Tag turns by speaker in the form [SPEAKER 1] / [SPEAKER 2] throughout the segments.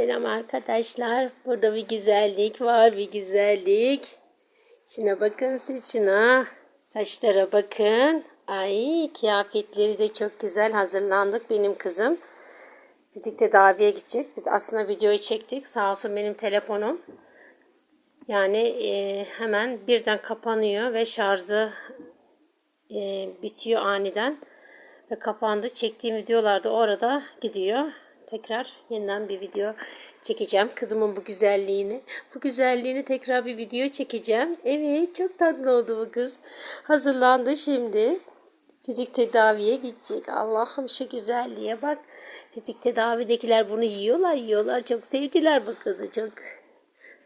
[SPEAKER 1] Selam arkadaşlar. Burada bir güzellik var, bir güzellik. Şuna bakın siz şuna. Saçlara bakın. Ay kıyafetleri de çok güzel hazırlandık benim kızım. Fizik tedaviye gidecek. Biz aslında videoyu çektik. Sağ olsun benim telefonum. Yani e, hemen birden kapanıyor ve şarjı e, bitiyor aniden. Ve kapandı. Çektiğim videolarda orada gidiyor. Tekrar yeniden bir video çekeceğim. Kızımın bu güzelliğini. Bu güzelliğini tekrar bir video çekeceğim. Evet çok tatlı oldu bu kız. Hazırlandı şimdi. Fizik tedaviye gidecek. Allah'ım şu güzelliğe bak. Fizik tedavidekiler bunu yiyorlar yiyorlar. Çok sevdiler bu kızı çok.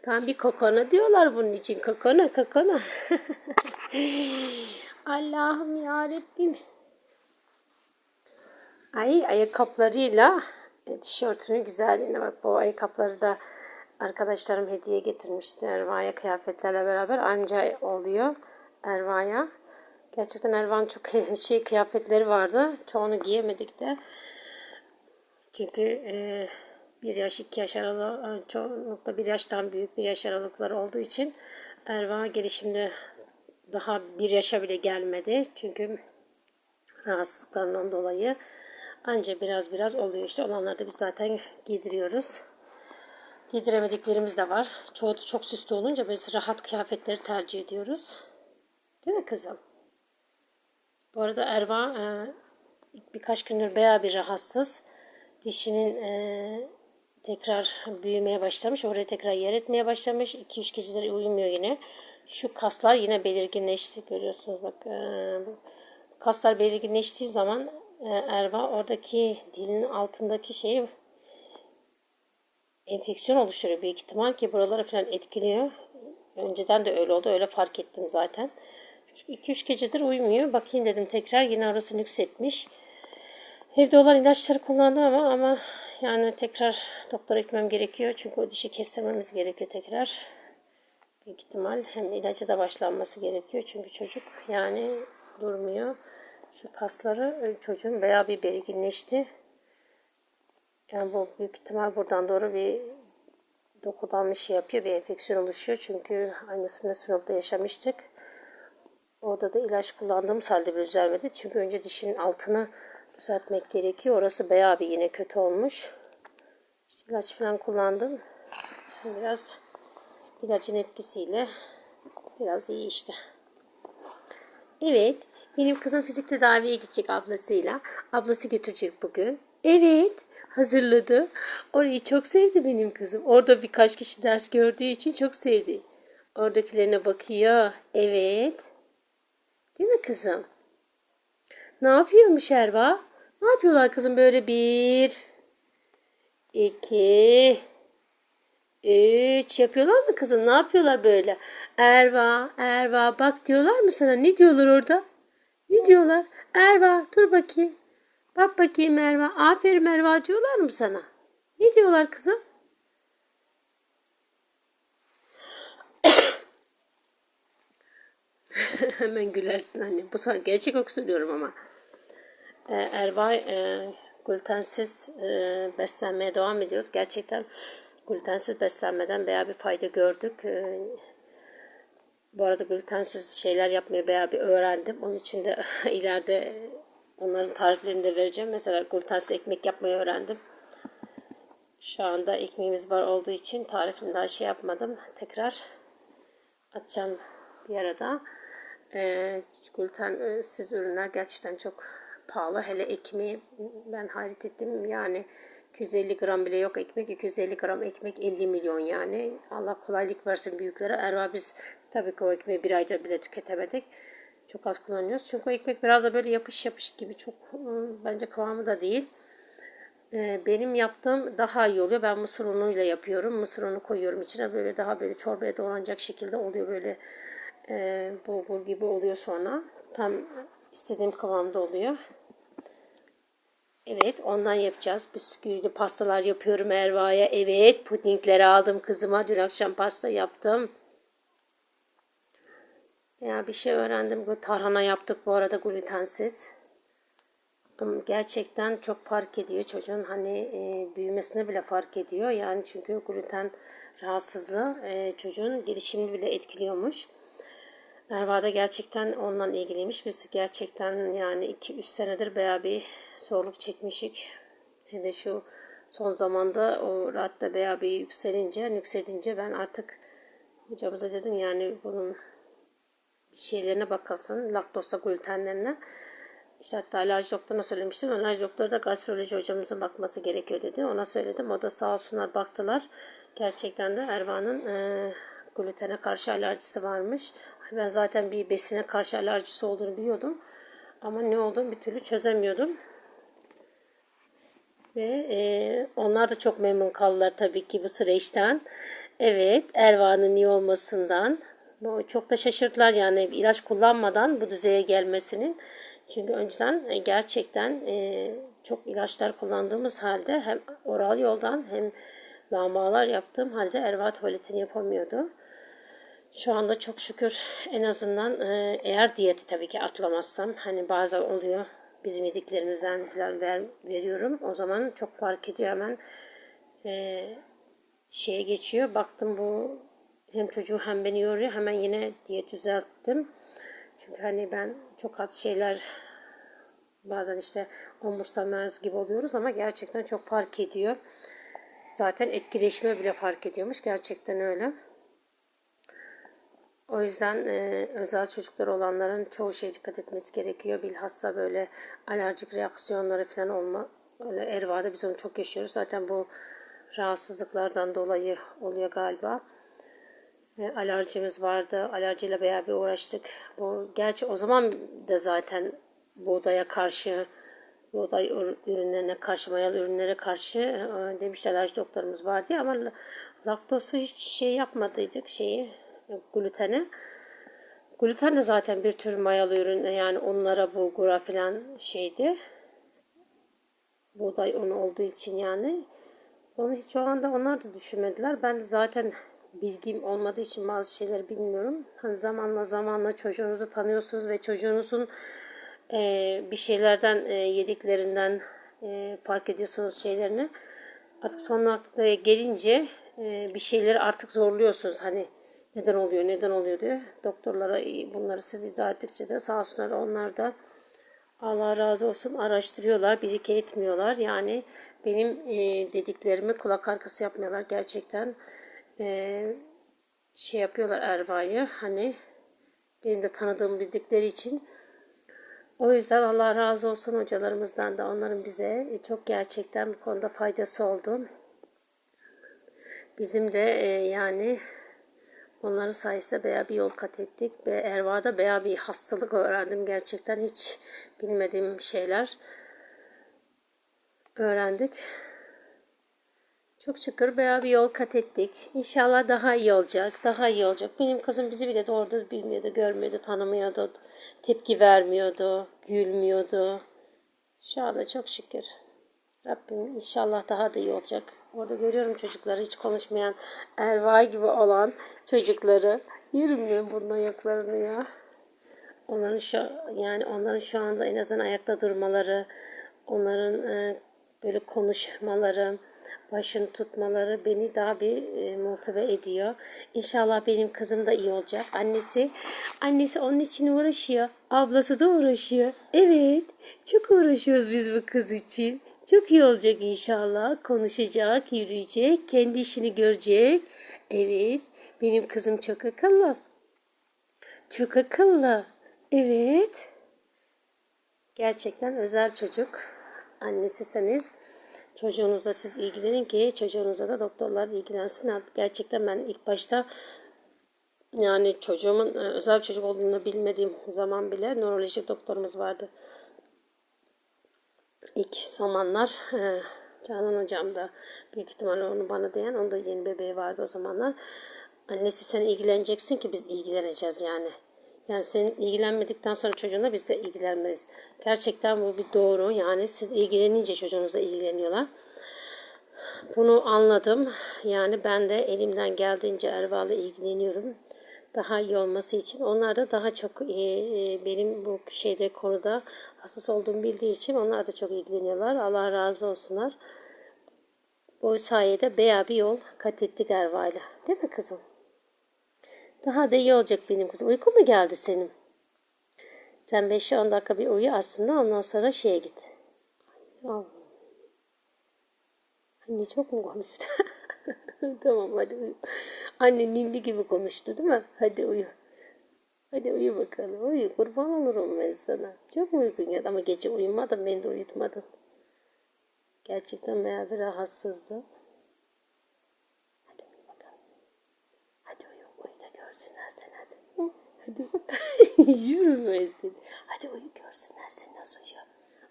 [SPEAKER 1] Tam bir kokona diyorlar bunun için. Kokona kokona. Allah'ım yarabbim. Ay ayakkabılarıyla tişörtünün güzelliğine bak. Bu ayakkabıları da arkadaşlarım hediye getirmişti Erva'ya kıyafetlerle beraber anca oluyor Erva'ya. Gerçekten Erva'nın çok şey kıyafetleri vardı. Çoğunu giyemedik de. Çünkü e, bir yaş iki yaş aralığı çoğunlukla bir yaştan büyük bir yaş aralıkları olduğu için Erva gelişimde daha bir yaşa bile gelmedi. Çünkü rahatsızlıklarından dolayı Anca biraz biraz oluyor işte. Olanları da biz zaten giydiriyoruz. Giydiremediklerimiz de var. Çoğu çok süslü olunca biz rahat kıyafetleri tercih ediyoruz. Değil mi kızım? Bu arada Erva e, birkaç gündür bayağı bir rahatsız. Dişinin e, tekrar büyümeye başlamış. Oraya tekrar yer etmeye başlamış. 2-3 geceleri uyumuyor yine. Şu kaslar yine belirginleşti. Görüyorsunuz bak. E, kaslar belirginleştiği zaman ee, Erva oradaki dilin altındaki şey enfeksiyon oluşturuyor büyük ihtimal ki buraları falan etkiliyor. Önceden de öyle oldu. Öyle fark ettim zaten. 2-3 gecedir uyumuyor. Bakayım dedim tekrar yine arası nüksetmiş. Evde olan ilaçları kullandı ama ama yani tekrar doktora gitmem gerekiyor. Çünkü o dişi kestirmemiz gerekiyor tekrar. Büyük ihtimal hem ilacı da başlanması gerekiyor. Çünkü çocuk yani durmuyor. Şu kasları e, çocuğun veya bir belirginleşti. Yani bu büyük ihtimal buradan doğru bir dokudan bir şey yapıyor. Bir enfeksiyon oluşuyor. Çünkü aynısını Sinop'ta yaşamıştık. Orada da ilaç kullandığım halde bir düzelmedi. Çünkü önce dişinin altını düzeltmek gerekiyor. Orası bayağı bir yine kötü olmuş. İşte ilaç falan kullandım. Şimdi biraz ilacın etkisiyle biraz iyi işte. Evet. Benim kızım fizik tedaviye gidecek ablasıyla. Ablası götürecek bugün. Evet hazırladı. Orayı çok sevdi benim kızım. Orada birkaç kişi ders gördüğü için çok sevdi. Oradakilerine bakıyor. Evet. Değil mi kızım? Ne yapıyormuş Erva? Ne yapıyorlar kızım böyle bir, iki, üç yapıyorlar mı kızım? Ne yapıyorlar böyle? Erva, Erva bak diyorlar mı sana? Ne diyorlar orada? Ne diyorlar? Erva dur bakayım. Bak bakayım Erva. Aferin Erva diyorlar mı sana? Ne diyorlar kızım? Hemen gülersin anne. Bu sefer gerçek öksürüyorum ama. Ee, Erva e, glutensiz e, beslenmeye devam ediyoruz. Gerçekten glutensiz beslenmeden bayağı bir fayda gördük. E, bu arada glutensiz şeyler yapmayı bayağı bir öğrendim. Onun için de ileride onların tariflerini de vereceğim. Mesela glutensiz ekmek yapmayı öğrendim. Şu anda ekmeğimiz var olduğu için tarifini daha şey yapmadım. Tekrar atacağım bir arada. Ee, glutensiz ürünler gerçekten çok pahalı. Hele ekmeği ben hayret ettim. Yani 250 gram bile yok ekmek. 250 gram ekmek 50 milyon yani. Allah kolaylık versin büyüklere. Erva biz tabii ki o ekmeği bir ayda bile tüketemedik. Çok az kullanıyoruz. Çünkü o ekmek biraz da böyle yapış yapış gibi çok ıı, bence kıvamı da değil. Ee, benim yaptığım daha iyi oluyor. Ben mısır unuyla yapıyorum. Mısır unu koyuyorum içine. Böyle daha böyle çorbaya doğranacak şekilde oluyor. Böyle e, bulgur gibi oluyor sonra. Tam istediğim kıvamda oluyor. Evet ondan yapacağız. Bisküvili pastalar yapıyorum Erva'ya. Evet pudingleri aldım kızıma. Dün akşam pasta yaptım. Ya bir şey öğrendim. Bu tarhana yaptık bu arada glutensiz. Ama gerçekten çok fark ediyor çocuğun hani e, büyümesine bile fark ediyor. Yani çünkü gluten rahatsızlığı e, çocuğun gelişimini bile etkiliyormuş. Erva da gerçekten ondan ilgiliymiş. Biz gerçekten yani 2-3 senedir bayağı bir zorluk çekmişik. Hem de şu son zamanda o rahatta bayağı bir yükselince, yükselince ben artık hocamıza dedim yani bunun şeylerine bakasın. Laktozla glutenlerine. İşte hatta alerji doktoruna söylemiştim. Alerji doktoru da gastroloji hocamızın bakması gerekiyor dedi. Ona söyledim. O da sağ olsunlar baktılar. Gerçekten de Erva'nın e, glutene karşı alerjisi varmış. Ben zaten bir besine karşı alerjisi olduğunu biliyordum. Ama ne olduğunu bir türlü çözemiyordum. Ve e, onlar da çok memnun kaldılar tabii ki bu süreçten. Evet, Erva'nın iyi olmasından. Çok da şaşırdılar yani ilaç kullanmadan bu düzeye gelmesinin. Çünkü önceden e, gerçekten e, çok ilaçlar kullandığımız halde hem oral yoldan hem lamalar yaptığım halde erva tuvaletini yapamıyordu. Şu anda çok şükür en azından e, eğer diyeti tabii ki atlamazsam hani bazen oluyor bizim yediklerimizden falan ver, veriyorum. O zaman çok fark ediyor hemen e, şeye geçiyor. Baktım bu hem çocuğu hem beni yoruyor. Hemen yine diyet düzelttim. Çünkü hani ben çok az şeyler bazen işte omursamaz gibi oluyoruz ama gerçekten çok fark ediyor. Zaten etkileşme bile fark ediyormuş. Gerçekten öyle. O yüzden e, özel çocuklar olanların çoğu şey dikkat etmesi gerekiyor. Bilhassa böyle alerjik reaksiyonları falan olma. Öyle Erva'da biz onu çok yaşıyoruz. Zaten bu rahatsızlıklardan dolayı oluyor galiba. E, alerjimiz vardı. Alerjiyle bayağı bir uğraştık. Bu, gerçi o zaman da zaten buğdaya karşı, buğday ürünlerine karşı, mayalı ürünlere karşı e, demişler alerji doktorumuz var diye ama laktozu hiç şey yapmadıydık şeyi gluteni. Gluten de zaten bir tür mayalı ürün yani onlara bulgura falan şeydi. Buğday unu olduğu için yani. Onu hiç o anda onlar da düşünmediler. Ben de zaten bilgim olmadığı için bazı şeyleri bilmiyorum. Hani zamanla zamanla çocuğunuzu tanıyorsunuz ve çocuğunuzun e, bir şeylerden e, yediklerinden e, fark ediyorsunuz şeylerini. Artık son noktaya gelince e, bir şeyleri artık zorluyorsunuz. Hani neden oluyor, neden oluyor diye. Doktorlara bunları siz izah ettikçe de sağ olsunlar onlar da Allah razı olsun araştırıyorlar, birike etmiyorlar. Yani benim e, dediklerimi kulak arkası yapmıyorlar. Gerçekten e, şey yapıyorlar Erva'yı. Hani benim de tanıdığım bildikleri için. O yüzden Allah razı olsun hocalarımızdan da onların bize çok gerçekten bu konuda faydası oldu. Bizim de e, yani onların sayesinde bayağı bir yol kat ettik. Ve Erva'da bayağı bir hastalık öğrendim. Gerçekten hiç bilmediğim şeyler öğrendik. Çok şükür bayağı bir yol kat ettik. İnşallah daha iyi olacak. Daha iyi olacak. Benim kızım bizi bile doğru bilmiyordu, görmüyordu, tanımıyordu. Tepki vermiyordu, gülmüyordu. Şu anda çok şükür. Rabbim inşallah daha da iyi olacak. Orada görüyorum çocukları hiç konuşmayan, erva gibi olan çocukları. Yürümüyor bunun ayaklarını ya. Onların şu yani onların şu anda en azından ayakta durmaları, onların e, böyle konuşmaları, başını tutmaları beni daha bir e, motive ediyor. İnşallah benim kızım da iyi olacak. Annesi annesi onun için uğraşıyor. Ablası da uğraşıyor. Evet. Çok uğraşıyoruz biz bu kız için. Çok iyi olacak inşallah. Konuşacak, yürüyecek, kendi işini görecek. Evet. Benim kızım çok akıllı. Çok akıllı. Evet. Gerçekten özel çocuk. Annesiseniz çocuğunuza siz ilgilenin ki çocuğunuza da doktorlar ilgilensin. Gerçekten ben ilk başta yani çocuğumun e, özel bir çocuk olduğunu bilmediğim zaman bile nöroloji doktorumuz vardı. İlk zamanlar Canan hocam da büyük ihtimalle onu bana diyen, onda yeni bebeği vardı o zamanlar. Annesi sen ilgileneceksin ki biz ilgileneceğiz yani. Yani senin ilgilenmedikten sonra çocuğuna biz de ilgilenmeyiz. Gerçekten bu bir doğru. Yani siz ilgilenince çocuğunuzla ilgileniyorlar. Bunu anladım. Yani ben de elimden geldiğince Erval'la ilgileniyorum. Daha iyi olması için. Onlar da daha çok e, e, benim bu şeyde konuda rahatsız olduğumu bildiği için onlar da çok ilgileniyorlar. Allah razı olsunlar. O sayede bayağı bir yol kat ettik Erva'yla. Değil mi kızım? Daha da iyi olacak benim kızım. Uyku mu geldi senin? Sen 5-10 dakika bir uyu aslında ondan sonra şeye git. Al. Anne çok mu konuştu? tamam hadi uyu. Anne ninni gibi konuştu değil mi? Hadi uyu. Hadi uyu bakalım. Uyu kurban olurum ben sana. Çok mu uykun geldi ama gece uyumadın beni de uyutmadın. Gerçekten bayağı bir rahatsızdı. Hadi uyu bakalım. Hadi uyu. Uyu da görsünler seni hadi. Hadi. Yürü ben seni. Hadi uyu görsünler seni nasıl uyuyor.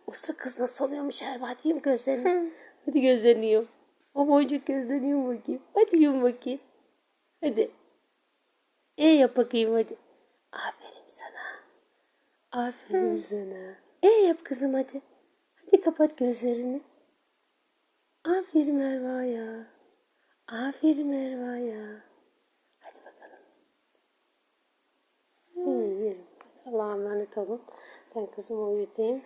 [SPEAKER 1] Uslu kız nasıl oluyormuş Erba. Hadi yum gözlerini. Hadi gözlerini yum. O boyunca gözlerini yum bakayım. Hadi yum bakayım. Hadi. E yap bakayım hadi. Aferin sana. Aferin sana. E yap kızım hadi. Hadi kapat gözlerini. Aferin Erva ya. Aferin Erva ya. Hadi bakalım. İyi, yürü. Allah'a emanet olun. Ben kızımı uyutayım.